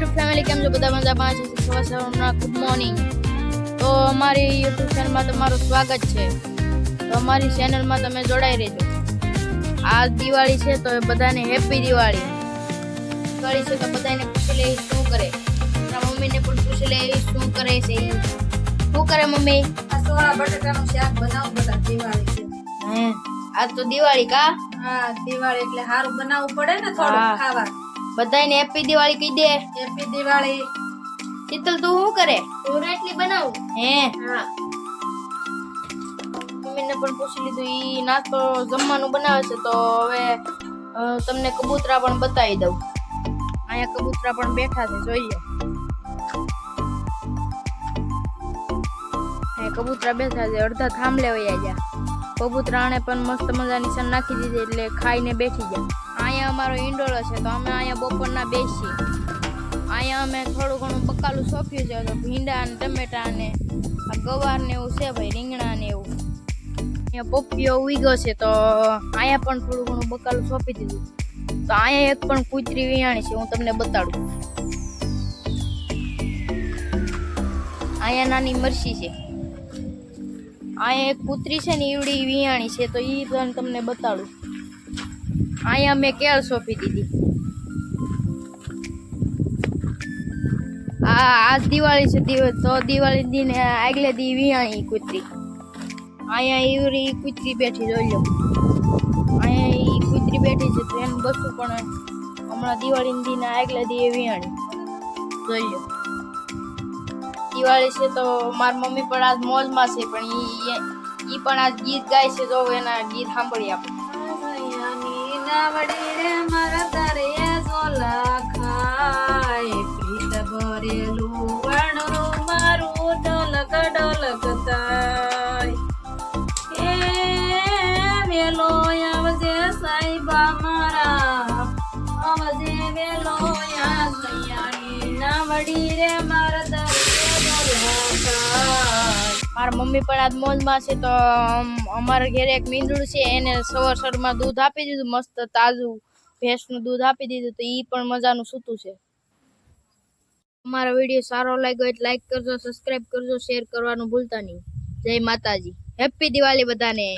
YouTube family કેમ છો બધા મજામાં છે સવાર સવારના ગુડ મોર્નિંગ તો અમારી યુટ્યુબ ચેનલમાં તમારું સ્વાગત છે. તો અમારી ચેનલમાં તમે જોડાઈ રહેજો. આ દિવાળી છે તો બધાને હેપી દિવાળી. દિવાળી છે તો બધાને પૂછી લે શું કરે. મારા મમ્મીને પણ પૂછી લે શું કરે છે. શું કરે મમ્મી? આ સોળા બટાકાનું શાક બનાવું બધા દિવાળી છે. હે આ તો દિવાળી કા? હા દિવાળી એટલે સારું બનાવવું પડે ને થોડું ખાવા બધાને હેપી દિવાળી કહી દે. હેપી દિવાળી શીતલ તું શું કરે? હું રોટલી બનાવું. હે? હા. મમ્મીને પણ પૂછી લીધું ઈ નાસ્તો જમવાનું બનાવે છે તો હવે તમને કબૂતરા પણ બતાવી દઉં. અહીંયા કબૂતરા પણ બેઠા છે જોઈએ. કબૂતરા બેઠા છે અડધા થાંભલે વયા ગયા. કબૂતરાને પણ મસ્ત મજાની સન નાખી દીધી એટલે ખાઈને બેઠી ગયા. અહીંયા અમારો ઈંડોળો છે, તો અમે અહીંયા બપોરના બેસીએ અહીંયા અમે થોડું ઘણું બકાલું સોંપ્યું છે, તો ભીંડા ને ટમેટા ને આ ગવાર ને એવું છે ભાઈ, રીંગણા ને એવું. અહીંયા પોપીઓ ઉગ્યો છે, તો અહીંયા પણ થોડું ઘણું બકાલું સોંપી દીધું. તો અહીંયા એક પણ કૂતરી વિયાણી છે, હું તમને બતાડું. અહીંયા નાની મરસી છે. અહીંયા એક કૂતરી છે ને, ઈવડી વિયાણી છે, તો એ તમને બતાડું. અહીંયા મેં કેળ સોંપી દીધી. આજ દિવાળી છે તો દિવાળી દીને આગલે દી વિયાણી કૂતરી. અહીંયા ઈવરી કૂતરી બેઠી જોઈ લો. અહીંયા એ કૂતરી બેઠી છે, તો એનું બસું પણ હમણાં દિવાળી દીને આગલે દી એ વિયાણી. જોઈ લો. દિવાળી છે તો મારી મમ્મી પણ આજ મોજમાં છે, પણ ઈ પણ આજ ગીત ગાય છે, તો એના ગીત સાંભળી આપણે નાવડી રે મારા તારે ઝોલા મારું ઢોલક ઢોલક થાય. એ વેલો આવજે મારા. આવજે વેલો યા સૈયાની મારા મારા મમ્મી પણ આજ મોજમાં છે તો અમારા ઘરે એક મીંદડું છે, એને સવાર સવારમાં દૂધ આપી દીધું, મસ્ત તાજું ભેંસનું દૂધ આપી દીધું, તો એ પણ મજાનું સૂતું છે. અમારો વીડિયો સારો લાગ્યો એટલે લાઈક કરજો સબસ્ક્રાઇબ કરજો શેર કરવાનું ભૂલતા નહીં. જય માતાજી. હેપી દિવાળી બધાને.